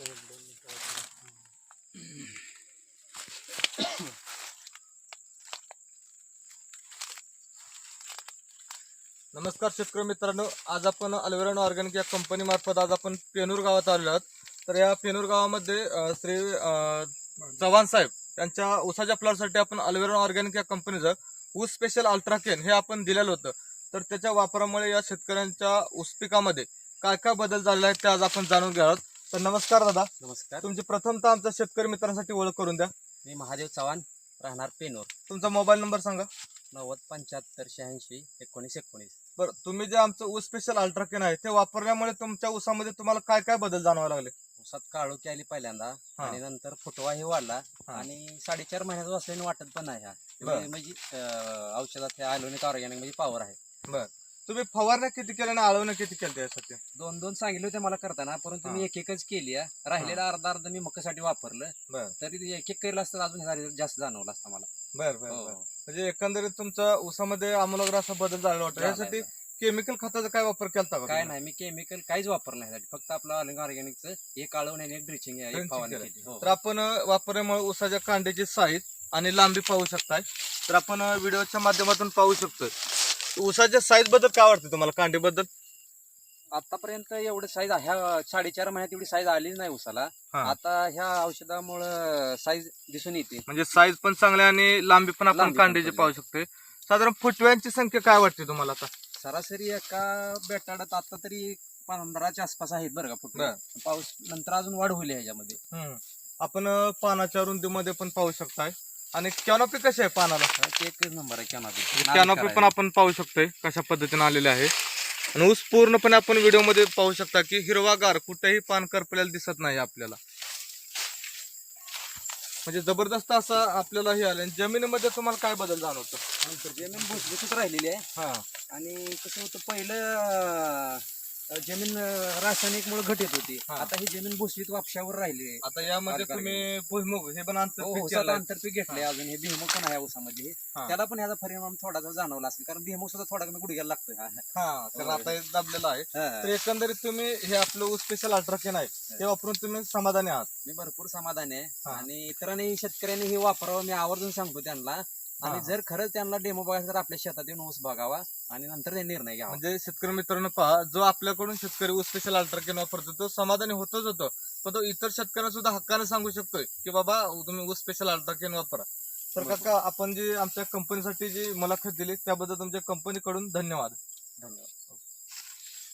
नमस्कार शेतकरी मित्रांनो आज आपण अल्वेरॉन ऑर्गॅनिक या कंपनी मार्फत आज आपण पेनूर गावात आलेलो आहोत. तर या पेनूर गावामध्ये श्री चव्हाण साहेब यांच्या ऊसाच्या प्लॉटसाठी आपण अल्वेरॉन ऑर्गॅनिक या कंपनीचं ऊस स्पेशल अल्ट्राकेन हे आपण दिलेलं होतं. तर त्याच्या वापरामुळे या शेतकऱ्यांच्या ऊस पिकामध्ये काय काय बदल झालेला आहे ते आज आपण जाणून घ्या आहोत. तर नमस्कार दादा. नमस्कार. तुमची प्रथमतः आमच्या शेतकरी मित्रांसाठी ओळख करून द्या. मी महादेव चव्हाण राहणार पेनोर. तुमचा मोबाईल नंबर सांगा. नव्वद पंच्याहत्तर शहाऐंशी एकोणीस एकोणीस. बरं तुम्ही जे आमचं ऊस स्पेशल अल्ट्राकेन आहे ते वापरल्यामुळे तुमच्या ऊसामध्ये तुम्हाला काय काय बदल जाणवायला लागले? उसात काळोखी आली पहिल्यांदा हा. आणि नंतर फुटवा हे वाढला हा. आणि साडेचार महिन्याचा असल्याने वाटत पण नाही हा. बरं. म्हणजे अं, औषधात हे आलोनिक ऑर्गॅनिक म्हणजे पॉवर आहे. तुम्ही फवारण्या किती केल्या आणि आळवण्या किती केल्या यासाठी दोन दोन सांगितले होते मला करताना परंतु मी हा. एक एकच केली आहे. राहिलेला अर्धा अर्धा मी मकासाठी वापरलं बर तरी एक एक केलं असतं अजून ह्याचा result जास्त जाणवला असता मला बर बर हो. म्हणजे एकंदरीत तुमच्या ऊसामध्ये आमूलाग्र असा बदल झाला वाटतं झालाय, यासाठी झालाय. केमिकल खताचा काय वापर केला काय? नाही मी केमिकल काहीच वापरलं नाही. फक्त आपलं ऑलिंग ऑर्गॅनिकचं एक काळवून आणि एक ड्रिचिंग Drenching फवारणी केलं. केली हो. तर आपण अं, वापरल्यामुळे ऊसाच्या कांड्याची साईज आणि लांबी पाहू शकताय तर आपण अं, व्हिडिओच्या माध्यमातून पाहू शकतोय ऊसाच्या साईजबद्दल काय वाटतं तुम्हाला कांडीबद्दल? आतापर्यंत एवढं साईज ह्या साडेचार महिन्यात एवढी साईज आलीच नाही उसाला. हा. आता ह्या औषधामुळं साईज दिसून येते. म्हणजे साईज पण चांगली आणि लांबी पण आपण लांबी पण चांगली. पाहू शकतोय. साधारण फुटव्यांची संख्या काय वाटते तुम्हाला आता? सरासरी एका बेटाडात आता तरी पंधराच्या आसपास आहेत बरं का फुटवे. बरं. पाऊस नंतर अजून वाढ होईल ह्याच्यामध्ये. हम्म. आपण अं, पानाच्या रुंदीमध्ये पण पाहू शकताय. आणि कॅनॉपी कशी आहे पानाला? ते एकच नंबर आहे कॅनॉपी कॅनॉपी पण आपण पाहू शकतोय कशा पद्धतीने आलेले आहे. आणि ऊस पूर्णपणे आपण व्हिडिओमध्ये पाहू शकता की हिरवागार कुठेही पान करपलेलं दिसत नाही आपल्याला. म्हणजे जबरदस्त असा आपल्याला हे आलं जमिनीमध्ये तुम्हाला काय बदल जाणवतो? जमीन भुसभुशीत राहिलेली आहे. हा. आणि कसं होतं पहिलं जमीन रासायनिक मुळे घट येत होती हा. आता ही जमीन भुसभुशीत वापशावर राहिली आहे आता यामध्ये तुम्ही भुईमुग हे पण हो आंतरपीक ऊसात केलंय. आंतरपीक घेतलंय अजून हे भीमुख पण आहे ऊसामध्ये हा. त्याला पण ह्याचा परिणाम थोडासा जाणवला असेल कारण भीमुख सुद्धा थोडा कमी गुडघ्याला लागतोय हा. हा होय. आता हे दाबलेलं आहे हा. तर एकंदरीत तुम्ही हे आपलं ऊस स्पेशल अल्ट्राकेन आहे ते वापरून तुम्ही समाधानी आहात मी भरपूर समाधानी आहे हा. आणि इतरांनी शेतकऱ्यांनी हे वापरावं मी आवर्जून सांगतो त्यांना आणि. जर खरंच त्यांना डेमो बघायचं तर आपल्या शेतात येऊन ऊस बघावा आणि नंतर ते निर्णय घ्यावा. म्हणजे शेतकरी मित्रांनो पहा जो आपल्याकडून शेतकरी ऊस स्पेशल अल्ट्राकेन वापरतो तो समाधानी होतोच होतो. पण तो इतर शेतकऱ्यांना सुद्धा हक्काने सांगू शकतोय की बाबा तुम्ही ऊस स्पेशल अल्ट्राकेन वापरा. तर. काका आपण जी आमच्या कंपनीसाठी जी मुलाखत दिली त्याबद्दल तुमच्या कंपनीकडून धन्यवाद. धन्यवाद.